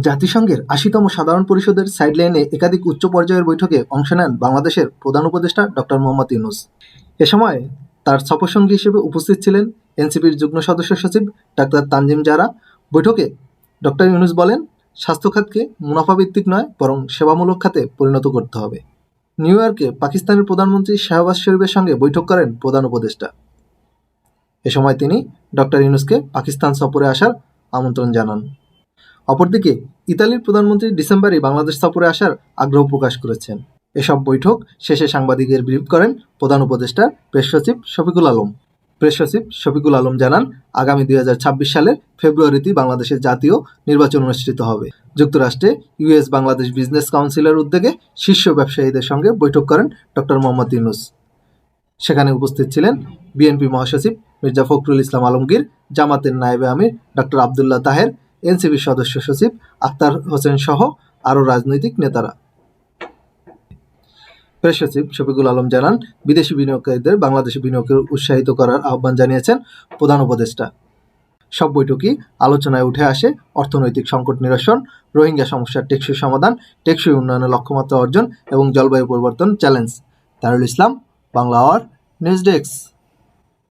জাতিসংঘের আশিতম সাধারণ পরিষদের সাইডলাইনে একাধিক উচ্চ পর্যায়ের বৈঠকে অংশ নেন বাংলাদেশের প্রধান উপদেষ্টা ডক্টর মোহাম্মদ ইউনুস। এ সময় তার সফরসঙ্গী হিসেবে উপস্থিত ছিলেন এনসিপির যুগ্ম সদস্য সচিব ডাক্তার তানজিম জারা। বৈঠকে ডক্টর ইউনুস বলেন, স্বাস্থ্য খাতকে মুনাফাভিত্তিক নয়, বরং সেবামূলক খাতে পরিণত করতে হবে। নিউ ইয়র্কে পাকিস্তানের প্রধানমন্ত্রী শাহবাজ শরীফের সঙ্গে বৈঠক করেন প্রধান উপদেষ্টা। এ সময় তিনি ডক্টর ইউনুসকে পাকিস্তান সফরে আসার আমন্ত্রণ জানান। অপরদিকে, ইতালির প্রধানমন্ত্রী ডিসেম্বরে বাংলাদেশ সফরে আসার আগ্রহ প্রকাশ করেছেন। এসব বৈঠক শেষে সাংবাদিকদের ব্রিফ করেন প্রধান উপদেষ্টা প্রেস সচিব শফিকুল আলম। প্রেস সচিব শফিকুল আলম জানান, আগামী দুই হাজার ছাব্বিশ সালের ফেব্রুয়ারিতে বাংলাদেশের জাতীয় নির্বাচন অনুষ্ঠিত হবে। যুক্তরাষ্ট্রে ইউএস বাংলাদেশ বিজনেস কাউন্সিলের উদ্যোগে শীর্ষ ব্যবসায়ীদের সঙ্গে বৈঠক করেন ডক্টর মোহাম্মদ ইউনুস। সেখানে উপস্থিত ছিলেন বিএনপি মহাসচিব মির্জা ফখরুল ইসলাম আলমগীর, জামাতের নায়েবে আমির ডক্টর আবদুল্লাহ তাহের এনসিপি সদস্য সচিব আক্তার হোসেন সহ আরও রাজনৈতিক নেতারা। প্রেস সচিব শফিকুল আলম জানান, বিদেশি বিনিয়োগকারীদের বাংলাদেশে বিনিয়োগকে উৎসাহিত করার আহ্বান জানিয়েছেন প্রধান উপদেষ্টা। সব বৈঠকই আলোচনায় উঠে আসে অর্থনৈতিক সংকট নিরসন, রোহিঙ্গা সমস্যার টেকসই সমাধান, টেকসই উন্নয়নের লক্ষ্যমাত্রা অর্জন এবং জলবায়ু পরিবর্তন challenge. Tarul Islam, Bangla hour, news desk.